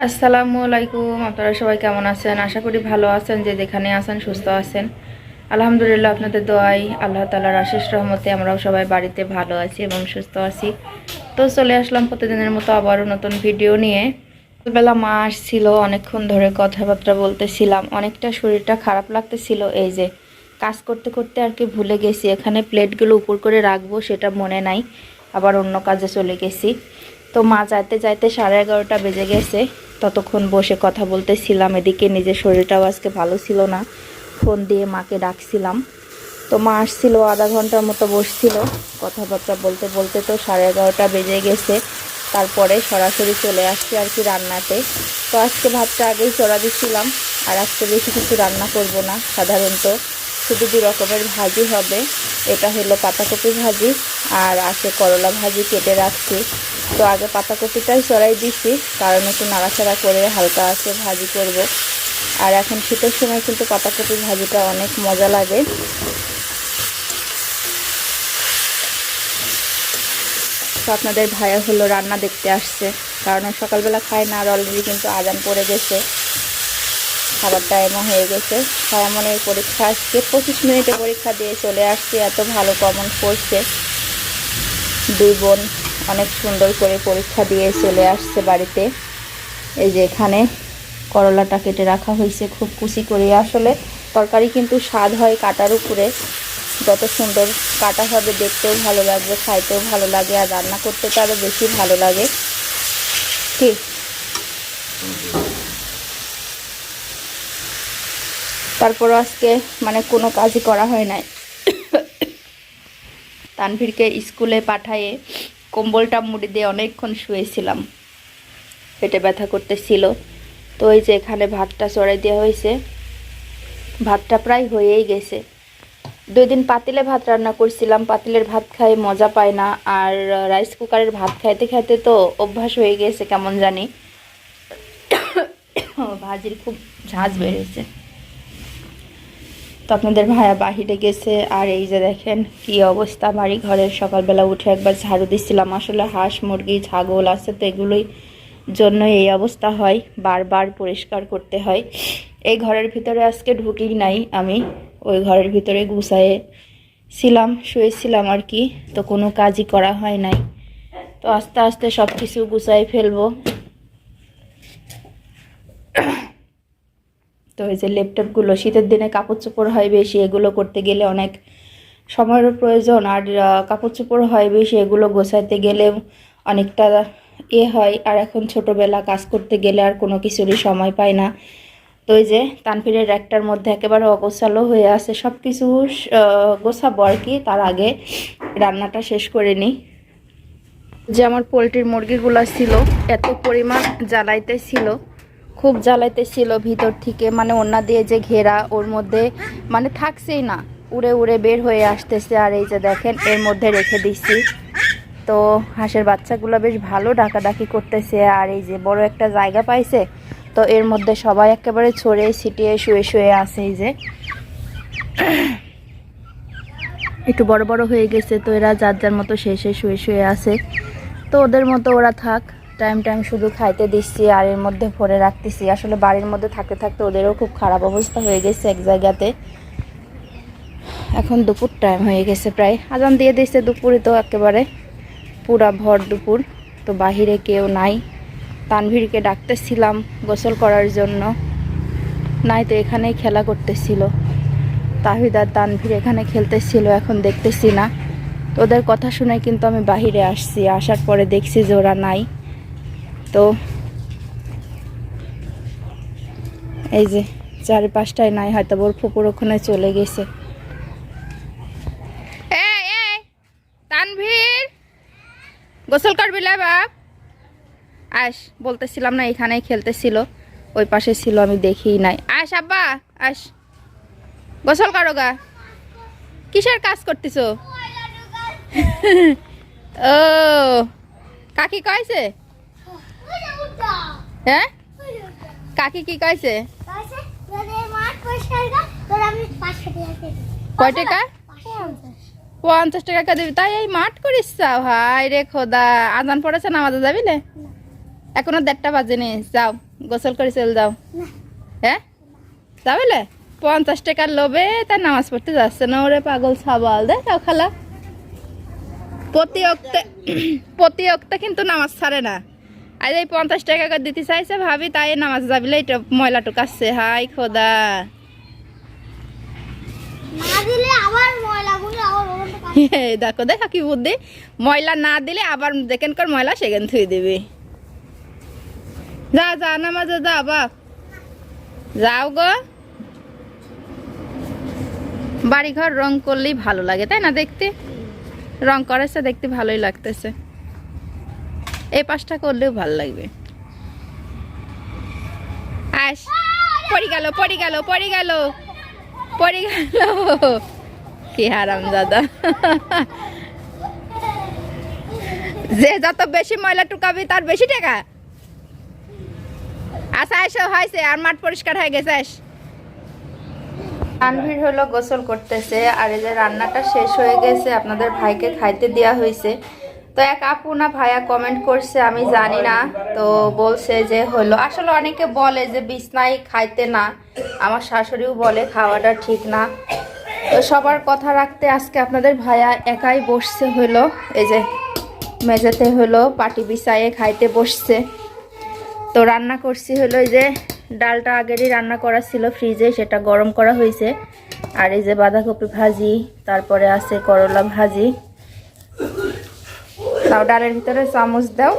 আসসালামু আলাইকুম, আপনারা সবাই কেমন আছেন? আশা করি ভালো আছেন, যে যেখানে আছেন, সুস্থ আছেন। আলহামদুলিল্লাহ, আপনাদের দোয়াই আল্লাহ তালার আশিস রহমতে আমরাও সবাই বাড়িতে ভালো আছি এবং সুস্থ আছি। তো চলে আসলাম প্রতিদিনের মতো আবারও নতুন ভিডিও নিয়ে। বেলা মা আসছিল, অনেকক্ষণ ধরে কথাবার্তা বলতেছিলাম। অনেকটা শরীরটা খারাপ লাগতেছিল, এই যে কাজ করতে করতে আর কি ভুলে গেছি। এখানে প্লেটগুলো উপর করে রাখব, সেটা মনে নাই। আবার অন্য কাজে চলে গেছি। তো মা যাইতে যাইতে সাড়ে এগারোটা বেজে গেছে। ততক্ষণ বসে কথা বলতেছিলাম, এদিকে নিজের শরীরটাও আজকে ভালো ছিল না। ফোন দিয়ে মাকে ডাকছিলাম। তো মা আসছিল, আধা ঘণ্টার মতো বসছিল। কথাবার্তা বলতে বলতে তো সাড়ে এগারোটা বেজে গেছে। তারপরে সরাসরি চলে আসছি আর কি রান্নাতে। তো আজকে ভাতটা আগেই চড়া দিচ্ছিলাম আর আজকে বেশি কিছু রান্না করব না, সাধারণত। শুধু দু রকমের ভাজি হবে। এটা হলো পাতাকপি ভাজি আর আছে করলা ভাজি কেটে রাখছি। তো আগে পাতাকপিটাই চড়াই দিছি, কারণ একটু নাড়াচাড়া করে হালকা আছে ভাজি করব। আর এখন শীতের সময় কিন্তু পাতাকপি ভাজিটা অনেক মজা লাগে। তো আপনাদের ভাইয়া হলো রান্না দেখতে আসছে, কারণ সকালবেলা খায় না আর অলরেডি কিন্তু আজান পড়ে গেছে। খাবার টাইমও হয়ে গেছে। সায়ামনের পরীক্ষা আজকে, পঁচিশ মিনিটে পরীক্ষা দিয়ে চলে আসছে, এত ভালো কমন করছে। দুই বোন অনেক সুন্দর করে পরীক্ষা দিয়ে চলে আসছে বাড়িতে। এই যে এখানে করলাটা কেটে রাখা হয়েছে, খুব কুচি করে। আসলে তরকারি কিন্তু স্বাদ হয় কাটার উপরে। যত সুন্দর কাটা হবে, দেখতেও ভালো লাগবে, খাইতেও ভালো লাগে, আর রান্না করতে তো আরও বেশি ভালো লাগে। ঠিক তারপর আজকে মানে কোনো কাজই করা হয় নাই। তানভীরকে স্কুলে পাঠায়ে কম্বলটা মুড়ি দিয়ে অনেকক্ষণ শুয়েছিলাম। পেটে ব্যথা করতেছিল। তো ওই যে এখানে ভাতটা চড়াই দেওয়া হয়েছে। ভাতটা প্রায় হয়েই গেছে। দুই দিন পাতিলে ভাত রান্না করছিলাম। পাতিলের ভাত খাই, মজা পায় না। আর রাইস কুকারের ভাত খাইতে খাইতে তো অভ্যাস হয়ে গেছে, কেমন জানি। ভাজির খুব ঝাঁজ বেড়েছে। তো আপনাদের ভাইয়া বাহিরে গেছে, আর এই যে দেখেন কি অবস্থা বাড়ি ঘরের সকালবেলা উঠে একবার ঝাড়ু দিচ্ছিলাম আসলে হাঁস, মুরগি, ছাগল আছে তো এগুলোই জন্য এই অবস্থা হয়, বারবার পরিষ্কার করতে হয়। এই ঘরের ভিতরে আজকে ঢুকি নাই আমি, ওই ঘরের ভিতরে গুছায়ে ছিলাম, শুয়েছিলাম আর কি, তো কোনো কাজই করা হয় নাই। তো আস্তে আস্তে সব কিছু গুছাই ফেলব। তো এই যে ল্যাপটপগুলো, শীতের দিনে কাপড় চোপড় হয় বেশি, এগুলো করতে গেলে অনেক সময়েরও প্রয়োজন। আর কাপড় চোপড় হয় বেশি, এগুলো গোছাইতে গেলে অনেকটা এ হয়। আর এখন ছোটোবেলা কাজ করতে গেলে আর কোনো কিছুরই সময় পায় না। তো এই যে তানফিরের একটার মধ্যে একেবারে অগোছালো হয়ে আছে সব কিছু গোছাবো আর কি। তার আগে রান্নাটা শেষ করে নিই। যে আমার পোলট্রির মুরগিগুলো ছিল, এত পরিমাণ জ্বালাইতে ছিল খুব জ্বালাইতে ছিল ভিতর থেকে মানে ওনা দিয়ে যে ঘেরা, ওর মধ্যে মানে থাকছেই না। উড়ে উড়ে বের হয়ে আসতেছে আর এই যে দেখেন, এর মধ্যে রেখে দিচ্ছি তো হাঁসের বাচ্চাগুলো বেশ ভালো ডাকাডাকি করতেছে আর এই যে বড় একটা জায়গা পাইছে, তো এর মধ্যে সবাই একেবারে ছড়ে ছিটিয়ে শুয়ে শুয়ে আছে এই যে। একটু বড় বড় হয়ে গেছে, তো এরা যার যার মতো শেষে শুয়ে শুয়ে আছে। তো ওদের মতো ওরা থাক। টাইম টাইম শুধু খাইতে দিচ্ছি আর এর মধ্যে ভরে রাখতেছি। আসলে বাড়ির মধ্যে থাকতে থাকতে ওদেরও খুব খারাপ অবস্থা হয়ে গেছে এক জায়গাতে। এখন দুপুর টাইম হয়ে গেছে প্রায়। আজান দিয়ে দিচ্ছে দুপুরে তো একেবারে পুরা ভর দুপুর। তো বাহিরে কেউ নাই। তানভীরকে ডাকতেছিলাম গোসল করার জন্য। নাই তো এখানেই খেলা করতেছিল। তাহিদার তানভীর এখানে খেলতেছিল, এখন দেখতেছি না। তো ওদের কথা শুনে কিন্তু আমি বাহিরে আসছি। আসার পরে দেখছি যে ওরা নাই। তো এই যে চারি পাঁচটায় নাই, হয়তো ওর ফুপুর ওখানে চলে গেছে। তানভীর! গোসল করবি বাপ? আস, বলতেছিলাম না, এখানেই খেলতেছিল। ওই পাশে ছিল, আমি দেখি নাই। আস, আব্বা, আস। গোসল করো গা। কিসের কাজ করতেছো? ও, কাকি কয়েছে হ্যাঁ? কাকি কি কয়েছে কয় টাকা? পঞ্চাশ টাকা দিবি? তাই এই মাঠ করিস ভাই রে খোদা। আজান পড়েছে না আমাদের যাবি লে এখনও দেড়টা বাজে নি যাও গোসল করে চলে যাও। হ্যাঁ? যাবেলে পঞ্চাশ টাকার লোভে তার নামাজ পড়তে যাচ্ছে না ওরে পাগল ছাবাল দেখ তাও খালা। প্রতি অক্তে প্রতি অক্তে কিন্তু নামাজ ছাড়ে না। আর এই পঞ্চাশ টাকা করে দিতে চাইছে ভাবি তাই নামাজ যাবিলে এটা ময়লা টুকাচ্ছে হাই খোদা। দেখো দেখা কি বুদ্ধি। ময়লা না দিলে আবার দেখেন কর ময়লা সেখানে থুই দিবি। যা যা নামাজে যা বাপ যাও গো। বাড়িঘর রং করলেই ভালো লাগে তাই না দেখতে? রং করেছে দেখতে ভালোই লাগতেছে। এই পাশটা করলেও ভালো লাগবে। আস, পড়ি গেল পড়ি গেল পড়ি গেল পড়ি গেল। কি হারাম দাদা। যে যত বেশি ময়লা টুকাবি, তার বেশি টাকা। আচ্ছা এসো হয়েছে, আর মাঠ পরিষ্কার হয়ে গেছে আস তানভীর হলো গোসল করতেছে, আর এই যে রান্নাটা শেষ হয়ে গেছে, আপনাদের ভাইকে খাইতে দেওয়া হয়েছে। তো এক আপু না ভাইয়া কমেন্ট করছে, আমি জানি না। তো বলছে যে হলো, আসলে অনেকে বলে যে বিছনায় খাইতে না, আমার শাশুড়িও বলে খাওয়াটা ঠিক না। তো সবার কথা রাখতে আজকে আপনাদের ভাইয়া একাই বসছে হলো, এই যে মেঝেতে হলো পাটি বিছায়ে খাইতে বসছে। তো রান্না করছি হলো এই যে ডালটা আগেরই রান্না করা ছিল ফ্রিজে, সেটা গরম করা হয়েছে। আর এই যে বাঁধাকপি ভাজি, তারপরে আছে করলা ভাজি। তাও ডালের ভিতরে চামচ দাও।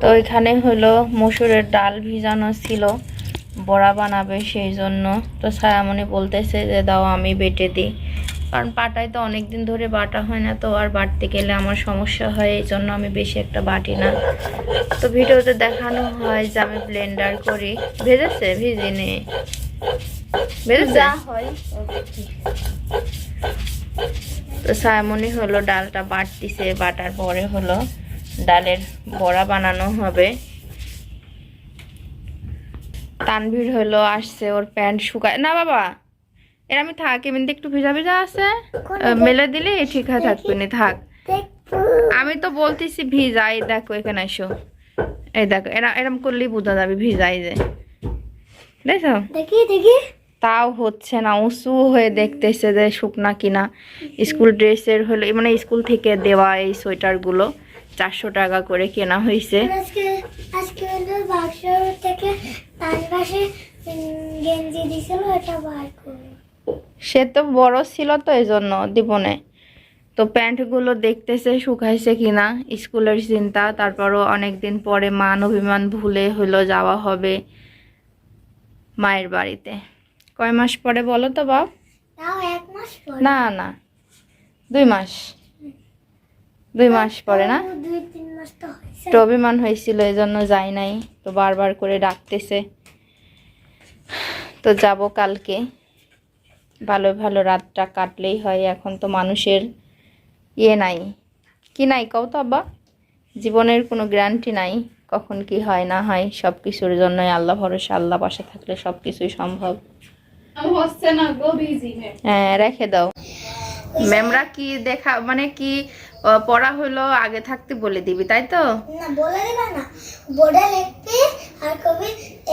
তো এখানে হলো মসুরের ডাল ভিজানো ছিল, বড়া বানাবে সেই জন্য। তো ছায়ামণি বলতেছে যে, দাও, আমি বেটে দিই। কারণ পাটায় তো অনেক দিন ধরে বাটা হয় না, তো আর বাটতে গেলে আমার সমস্যা হয়, এই জন্য আমি বেশি একটা বাটি না। তো ভিডিওতে দেখানো হয় যে, আমি ব্লেন্ডার করি। ভেজেছে? ভিজিনি। ভেজেছে? হয়। তো সায়মনি হলো ডালটা বাটতিছে বাটার পরে হলো ডালের বড়া বানানো হবে। তানভীর হলো আসছে ওর প্যান্ট শুকায় না বাবা এর আমি থাক এমনিতে একটু ভিজা ভিজা আছে। মেলে দিলে ঠিক হয়ে থাকবে না থাক। আমি তো বলতেছি ভিজা এই দেখো এখানে এসো। এই দেখো এরা এরম করলেই বোঝা যাবে ভিজাই যে। দেখছ? দেখি দেখি। তাও হচ্ছে না উঁচু হয়ে দেখতেছে যে শুকনা কিনা। স্কুল ড্রেসের হলো মানে স্কুল থেকে দেওয়া এই সোয়েটারগুলো চারশো টাকা করে কেনা হয়েছে সে তো বড় ছিল তো এই জন্য দিবনে। তো প্যান্টগুলো দেখতেছে শুকাইছে কিনা স্কুলের চিন্তা। তারপরও অনেক দিন পরে মান অভিমান ভুলে হলো যাওয়া হবে মায়ের বাড়িতে। কয় মাস পরে বলো তো বাপ? মাস না না। দুই মাস। দুই মাস পরে না? তো একটু অভিমান হয়েছিল এই জন্য যাই নাই। তো বারবার করে ডাকতেছে। তো যাব কালকে। ভালো ভালো রাতটা কাটলেই হয়। এখন তো মানুষের ইয়ে নাই। কি নাই কও তো আব্বা? জীবনের কোনো গ্যারান্টি নাই। কখন কি হয় না হয় সব কিছুর জন্যই আল্লাহ ভরসা। আল্লাহ পাশে থাকলে সব কিছুই সম্ভব। হ্যাঁ রেখে দাও। ম্যামরা কি দেখা মানে কি পড়া হলো আগে থাকতে বলে দিবি তাই তো? না বলে দিবা না। বোর্ডে লিখবি আর কবি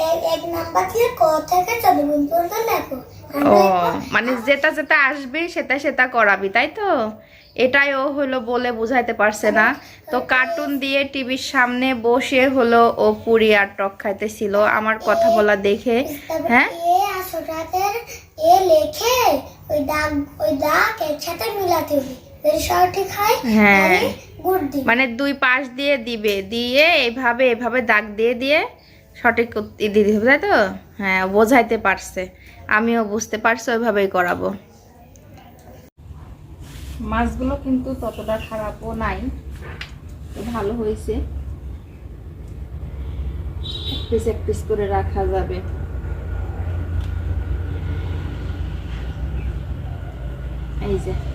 এক এক নাম্বার থেকে ক থেকে চোদ্দ পর্যন্ত লেখো। ও মানে যেটা যেটা আসবে সেটা সেটা করাবি তাই তো? এটাই ও হলো বলে বুঝাইতে পারছে না। তো কার্টুন দিয়ে টিভির সামনে বসে হলো ও পুরি আর টক খাইতেছিল। আমার কথা বলা দেখে হ্যাঁ? হয় মানে দুই পাশ দিয়ে দিবে দিয়ে এভাবে এভাবে দাগ দিয়ে দিয়ে সঠিক দিতে হবে তাই তো? হ্যাঁ বোঝাইতে পারছে। আমিও বুঝতে পারছি ওইভাবেই করাবো। মাছগুলো কিন্তু ততটা খারাপও নাই। ভালো হয়েছে। এক পিস এক পিস করে রাখা যাবে। এই যে।